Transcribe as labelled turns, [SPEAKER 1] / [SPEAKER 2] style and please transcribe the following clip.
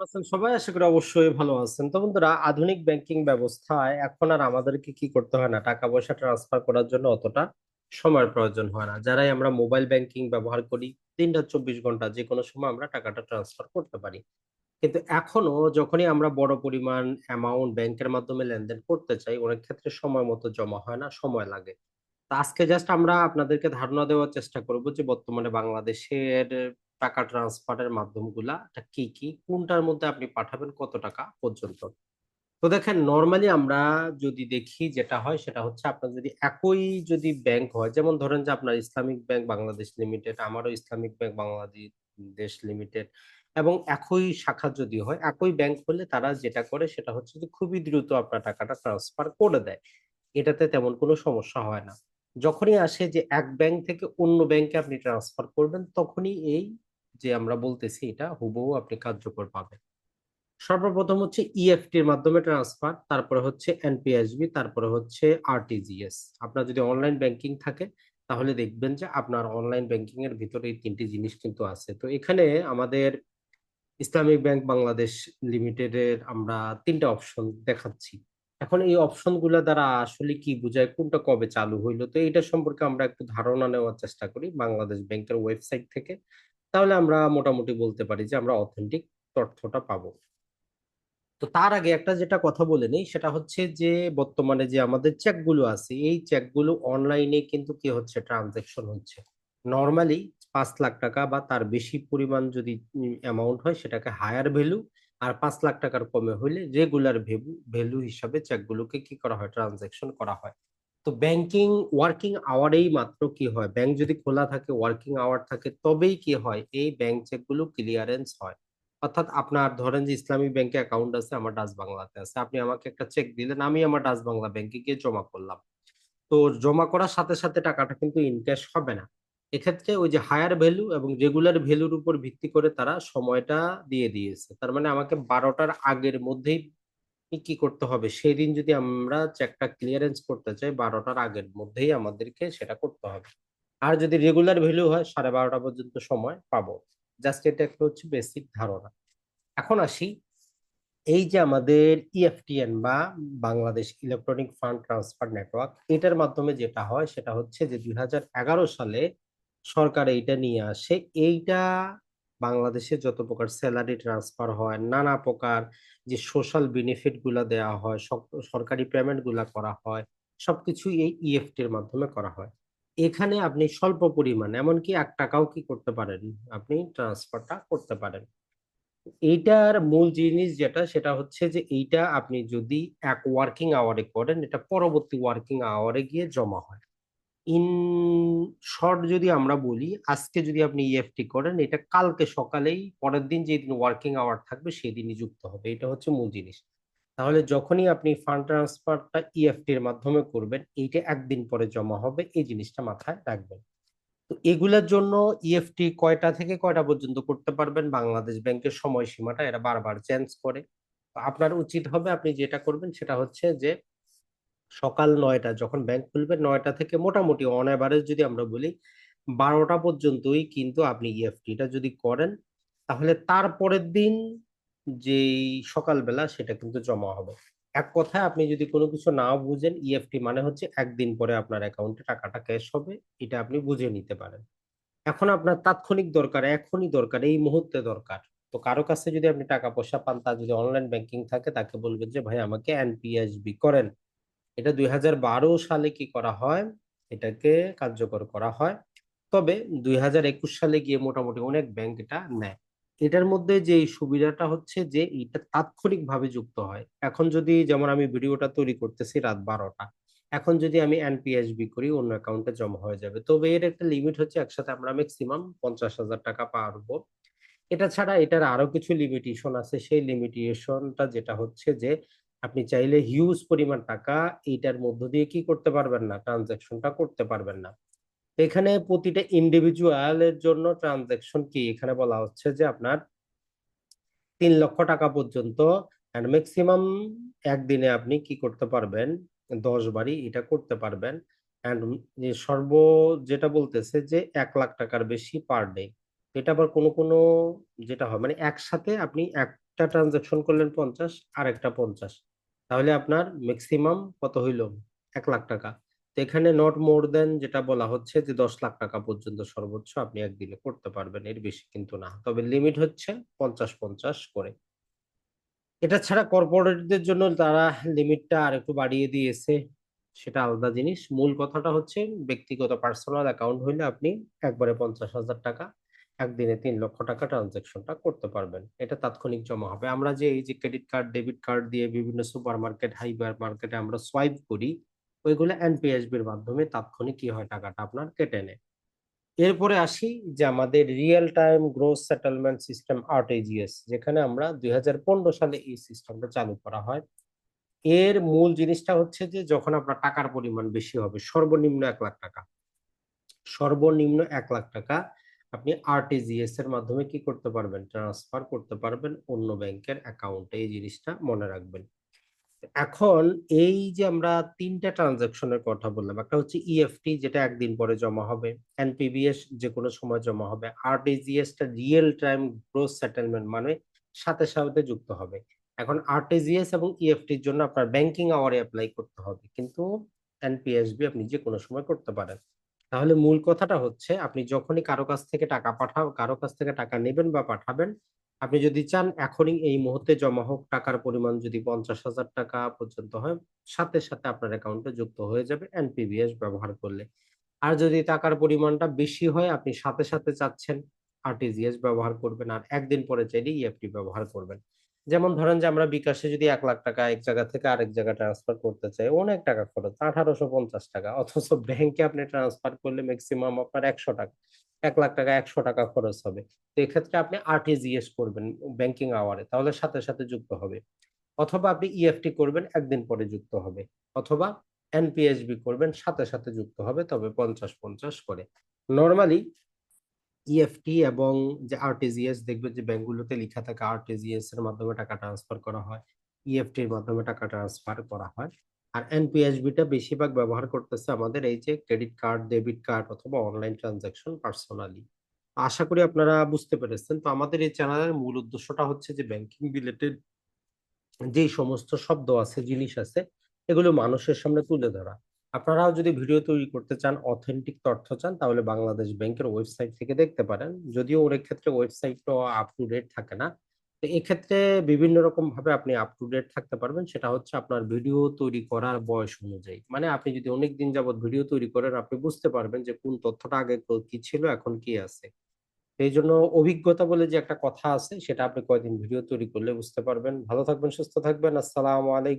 [SPEAKER 1] আছেন? সবাই আশা করি অবশ্যই ভালো আছেন। তো বন্ধুরা, আধুনিক ব্যাংকিং ব্যবস্থায় এখন আর আমাদেরকে কি করতে হয় না? টাকা পয়সা ট্রান্সফার করার জন্য অতটা সময়ের প্রয়োজন হয় না। যারাই আমরা মোবাইল ব্যাংকিং ব্যবহার করি তিনটা চব্বিশ ঘণ্টা যে কোনো সময় আমরা টাকাটা ট্রান্সফার করতে পারি। কিন্তু এখনও যখনই আমরা বড় পরিমাণ অ্যামাউন্ট ব্যাংকের মাধ্যমে লেনদেন করতে চাই, অনেক ক্ষেত্রে সময় মতো জমা হয় না, সময় লাগে। তো আজকে জাস্ট আমরা আপনাদেরকে ধারণা দেওয়ার চেষ্টা করব যে বর্তমানে বাংলাদেশের টাকা ট্রান্সফারের মাধ্যমগুলা এটা কি কি? কোনটার মধ্যে আপনি পাঠাবেন, কত টাকা পর্যন্ত? তো দেখেন নর্মালি আমরা যদি দেখি যেটা হয়, সেটা হচ্ছে আপনার যদি একই যদি ব্যাংক হয়, যেমন ধরেন যে আপনার ইসলামিক ব্যাংক বাংলাদেশ লিমিটেড আমারও ইসলামিক ব্যাংক বাংলাদেশ লিমিটেড এবং একই শাখা যদি হয়, একই ব্যাংক হলে তারা যেটা করে, সেটা হচ্ছে যে খুবই দ্রুত আপনার টাকাটা ট্রান্সফার করে দেয়। এটাতে তেমন কোনো সমস্যা হয় না। যখনই আসে যে এক ব্যাংক থেকে অন্য ব্যাংকে আপনি ট্রান্সফার করবেন, তখনই এই যে আমরা বলতেছি, এটা হুবহু আপনি কার্যকর পাবেন। সর্বপ্রথম হচ্ছে ইএফটির মাধ্যমে ট্রান্সফার তারপরে হচ্ছে এনপিএসবি তারপরে হচ্ছে আরটিজিএস আপনার যদি অনলাইন ব্যাংকিং থাকে, তাহলে দেখবেন যে আপনার অনলাইন ব্যাংকিং এর ভিতরে এই তিনটি জিনিস কিন্তু আছে। তো এখানে আমাদের ইসলামিক ব্যাংক বাংলাদেশ লিমিটেডের আমরা তিনটা অপশন দেখাচ্ছি। এখন এই অপশনগুলা দ্বারা আসলে কি বোঝায়, কোনটা কবে চালু হইল? তো এটা সম্পর্কে আমরা একটু ধারণা নেওয়ার চেষ্টা করি বাংলাদেশ ব্যাংকের ওয়েবসাইট থেকে। তাহলে আমরা মোটামুটি বলতে পারি যে আমরা অথেন্টিক তথ্যটা পাবো। তো তার আগে একটা যেটা কথা বলে নেই, সেটা হচ্ছে যে বর্তমানে যে আমাদের চেকগুলো আছে, এই চেকগুলো অনলাইনে কিন্তু কি হচ্ছে? ট্রানজেকশন হচ্ছে। নর্মালি পাঁচ লাখ টাকা বা তার বেশি পরিমাণ যদি অ্যামাউন্ট হয়, সেটাকে হায়ার ভ্যালু আর পাঁচ লাখ টাকার কমে হলে রেগুলার ভ্যালু হিসাবে চেকগুলোকে কি করা হয়? ট্রানজেকশন করা হয়। তো ব্যাংকিং ওয়ার্কিং আওয়ারেই মাত্র কি হয়? ব্যাংক যদি খোলা থাকে ওয়ার্কিং আওয়ার থাকে, তবেই কি হয়? এই ব্যাংক চেকগুলো ক্লিয়ারেন্স হয়। অর্থাৎ আপনার ধরেন যে ইসলামী ব্যাংকে অ্যাকাউন্ট আছে, আমার ডাচ বাংলাতে আছে। আপনি আমাকে একটা চেক দিলেন, আমি আমার ডাচ বাংলা ব্যাংকে গিয়ে জমা করলাম। তো জমা করার সাথে সাথে টাকাটা কিন্তু ইনক্যাশ হবে না। এক্ষেত্রে ওই যে হায়ার ভ্যালু এবং রেগুলার ভ্যালুর উপর ভিত্তি করে তারা সময়টা দিয়ে দিয়েছে। তার মানে আমাকে বারোটার আগের মধ্যেই কি করতে হবে? সেই দিন যদি আমরা চেকটা ক্লিয়ারেন্স করতে চাই, বারোটার আগের মধ্যেই আমাদেরকে সেটা করতে হবে। আর যদি রেগুলার ভ্যালু হয়, সাড়ে বারোটা পর্যন্ত সময় পাবো। জাস্ট এটা একটা হচ্ছে বেসিক ধারণা। এখন আসি, এই যে আমাদের ইএফটিএন বা Bangladesh electronic fund transfer network এটার মাধ্যমে যেটা হয়, সেটা হচ্ছে যে দুই হাজার এগারো সালে সরকার এইটা নিয়ে আসে। এইটা বাংলাদেশে যত প্রকার স্যালারি ট্রান্সফার হয়, নানা প্রকার যে সোশ্যাল বেনিফিটগুলা দেওয়া হয় সরকারি পেমেন্টগুলা করা হয়, সবকিছু এই ইএফটি এর মাধ্যমে করা হয়। এখানে আপনি স্বল্প পরিমাণ, এমনকি এক টাকাও কি করতে পারেন, আপনি ট্রান্সফারটা করতে পারেন। এইটার মূল জিনিস যেটা, সেটা হচ্ছে যে এইটা আপনি যদি এক ওয়ার্কিং আওয়ারে করেন, এটা পরবর্তী ওয়ার্কিং আওয়ারে গিয়ে জমা হয়। ইন শর্ট যদি আমরা বলি, আজকে যদি আপনি ইএফটি করেন, এটা কালকে সকালেই, পরের দিন যেদিন ওয়ার্কিং আওয়ার থাকবে, সেই দিনই যুক্ত হবে। এটা হচ্ছে মূল জিনিস। তাহলে যখনই আপনি ফান্ড ট্রান্সফারটা ইএফটি এর মাধ্যমে করবেন, এইটা একদিন পরে জমা হবে, এই জিনিসটা মাথায় রাখবেন। তো এগুলোর জন্য ইএফটি কয়টা থেকে কয়টা পর্যন্ত করতে পারবেন? বাংলাদেশ ব্যাংকের সময়সীমাটা এরা বারবার চেঞ্জ করে। আপনার উচিত হবে আপনি যেটা করবেন, সেটা হচ্ছে যে সকাল নয়টা, যখন ব্যাংক খুলবে নয়টা থেকে মোটামুটি অন অ্যাভারেজ যদি আমরা বলি, বারোটা পর্যন্তই কিন্তু আপনি ইএফটিটা যদি করেন, তাহলে তারপরের দিন যেই সকালবেলা সেটা কিন্তু জমা হবে। এক কথায় আপনি যদি কোনো কিছু না বুঝেন ইএফটি মানে হচ্ছে একদিন পরে আপনার অ্যাকাউন্টে টাকাটা ক্যাশ হবে, এটা আপনি বুঝে নিতে পারেন। এখন আপনার তাৎক্ষণিক দরকার, এখনই দরকার, এই মুহূর্তে দরকার। তো কারও কাছে যদি আপনি টাকা পয়সা পান, তার যদি অনলাইন ব্যাংকিং থাকে, তাকে বলবেন যে, ভাই, আমাকে এনপিএসবি করেন। এটা দুই হাজার বারো সালে কি করা হয়? এটাকে কার্যকর করা হয়। তবে দুই হাজার একুশ সালে গিয়ে মোটামুটি অনেক ব্যাংক এটা নেয়। এটার মধ্যে যে সুবিধাটা হচ্ছে যে এটা তাৎক্ষণিক ভাবে যুক্ত হয়। এখন যদি যেমন আমি ভিডিওটা তৈরি করতেছি রাত বারোটা, এখন যদি আমি এনপিএসবি করি, অন্য অ্যাকাউন্টে জমা হয়ে যাবে। তবে এর একটা লিমিট হচ্ছে একসাথে আমরা ম্যাক্সিমাম পঞ্চাশ হাজার টাকা পারব। এটা ছাড়া এটার আরও কিছু লিমিটেশন আছে। সেই লিমিটেশনটা যেটা হচ্ছে যে আপনি চাইলে হিউজ পরিমাণ টাকা এইটার মধ্য দিয়ে কি করতে পারবেন না ট্রানজাকশনটা করতে পারবেন না। এখানে প্রতিটা ইন্ডিভিজুয়ালের জন্য ট্রানজাকশন কি? এখানে বলা হচ্ছে যে আপনার তিন লক্ষ টাকা পর্যন্ত অ্যান্ড ম্যাক্সিমাম একদিনে আপনি কি করতে পারবেন? দশ বারই এটা করতে পারবেন। অ্যান্ড সর্ব যেটা বলতেছে যে এক লাখ টাকার বেশি পার ডে এটা আবার কোনো কোনো যেটা হয় মানে একসাথে আপনি এক একটা ট্রানজাকশন করলেন পঞ্চাশ আর একটা পঞ্চাশ। তাহলে আপনার ম্যাক্সিমাম কত হইল? এক লাখ টাকা। তো এখানে নট মোর দেন যেটা বলা হচ্ছে যে দশ লাখ টাকা পর্যন্ত সর্বোচ্চ আপনি একদিনে করতে পারবেন, এর বেশি কিন্তু না। তবে লিমিট হচ্ছে পঞ্চাশ পঞ্চাশ করে। এটা ছাড়া কর্পোরেটদের জন্য তারা লিমিটটা আর একটু বাড়িয়ে দিয়েছে। সেটা আলাদা জিনিস। মূল কথাটা হচ্ছে ব্যক্তিগত পার্সোনাল অ্যাকাউন্ট হইলে আপনি একবারে পঞ্চাশ হাজার টাকা একদিনে তিন লক্ষ টাকা ট্রানজাকশনটা করতে পারবেন। এটা তাৎক্ষণিক জমা হবে। আমরা যে এই যে ক্রেডিট কার্ড ডেবিট কার্ড দিয়ে বিভিন্ন সুপার মার্কেট হাইপার মার্কেটে আমরা সোয়াইপ করি, ওইগুলো এনপিএসবির মাধ্যমে তাৎক্ষণিক কি হয় টাকাটা আপনার কেটে নেয়। এরপরে আসি যে আমাদের real time gross settlement system RTGS যেখানে আমরা দুই হাজার পনেরো সালে এই সিস্টেমটা চালু করা হয়। এর মূল জিনিসটা হচ্ছে যে যখন আপনার টাকার পরিমাণ বেশি হবে, সর্বনিম্ন এক লাখ টাকা। সর্বনিম্ন এক লাখ টাকা আপনি আরটিজিএস এর মাধ্যমে কি করতে পারবেন? ট্রান্সফার করতে পারবেন অন্য ব্যাংকের অ্যাকাউন্টে এই জিনিসটা মনে রাখবেন। এখন এই যে আমরা তিনটা ট্রানজাকশনের কথা বললাম, একটা হচ্ছে ইএফটি যেটা একদিন পরে জমা হবে এনপিবিএস যে কোনো সময় জমা হবে আরটিজিএস টা রিয়েল টাইম গ্রোস সেটেলমেন্ট মানে সাথে সাথে যুক্ত হবে। এখন আরটিজিএস এবং ইএফটির জন্য আপনার ব্যাংকিং আওয়ারে অ্যাপ্লাই করতে হবে, কিন্তু এনপিএসবি আপনি যে কোনো সময় করতে পারেন। তাহলে মূল কথাটা হচ্ছে, আপনি যখনই কারও কাছ থেকে টাকা পাঠাও, কারও কাছ থেকে টাকা নেবেন বা পাঠাবেন, আপনি যদি চান এখনই এই মুহূর্তে জমা হোক, টাকার পরিমাণ যদি পঞ্চাশ হাজার টাকা পর্যন্ত হয়, সাথে সাথে আপনার অ্যাকাউন্টে যুক্ত হয়ে যাবে এনপিবিএস ব্যবহার করলে। আর যদি টাকার পরিমাণটা বেশি হয়, আপনি সাথে সাথে চাচ্ছেন আরটিজিএস ব্যবহার করবেন আর একদিন পরে চাইলে ইএফটি ব্যবহার করবেন। যেমন ধরেন যে আমরা বিকাশে যদি এক লাখ টাকা এক জায়গা থেকে আরেক জায়গায় ট্রান্সফার করতে চাই, অনেক টাকা খরচ, আঠারোশো পঞ্চাশ টাকা, অথচ ব্যাংকে আপনি ট্রান্সফার করলে ম্যাক্সিমাম আপনার একশো টাকা, এক লাখ টাকা একশো টাকা খরচ হবে। তো এক্ষেত্রে আপনি আরটিজিএস করবেন ব্যাংকিং আওয়ারে তাহলে সাথে সাথে যুক্ত হবে। অথবা আপনি ইএফটি করবেন, একদিন পরে যুক্ত হবে। অথবা এনপিএসবি করবেন, সাথে সাথে যুক্ত হবে, তবে পঞ্চাশ পঞ্চাশ করে। নর্মালি ইএফটি এবং যে আরটিজিএস দেখবে যে ব্যাংকগুলোতে লেখা থাকে আরটিজিএস এর মাধ্যমে টাকা ট্রান্সফার করা হয় ইএফটি এর মাধ্যমে টাকা ট্রান্সফার করা হয়। আর এনপিএসবি টা বেশিরভাগ ব্যবহার করতেছে আমাদের এই যে ক্রেডিট কার্ড ডেবিট কার্ড অথবা অনলাইন ট্রানজাকশন পার্সোনালি আশা করি আপনারা বুঝতে পেরেছেন। তো আমাদের এই চ্যানেলের মূল উদ্দেশ্যটা হচ্ছে যে ব্যাংকিং রিলেটেড যে সমস্ত শব্দ আছে, জিনিস আছে, এগুলো মানুষের সামনে তুলে ধরা। আপনারাও যদি ভিডিও তৈরি করতে চান অথেন্টিক তথ্য চান, তাহলে বাংলাদেশ ব্যাংকের ওয়েবসাইট থেকে দেখতে পারেন। যদিও ওর ক্ষেত্রে ওয়েবসাইটটা আপ টু ডেট থাকে না। তো এক্ষেত্রে বিভিন্ন রকম ভাবে আপনি আপ টু ডেট থাকতে পারবেন। সেটা হচ্ছে আপনার ভিডিও তৈরি করার বয়স অনুযায়ী। মানে আপনি যদি অনেক দিন যাবত ভিডিও তৈরি করেন, আপনি বুঝতে পারবেন যে কোন তথ্যটা আগে কি ছিল, এখন কি আছে। এই জন্য অভিজ্ঞতা বলে যে একটা কথা আছে, সেটা আপনি কয়দিন ভিডিও তৈরি করলে বুঝতে পারবেন। ভালো থাকবেন, সুস্থ থাকবেন। আসসালামু আলাইকুম।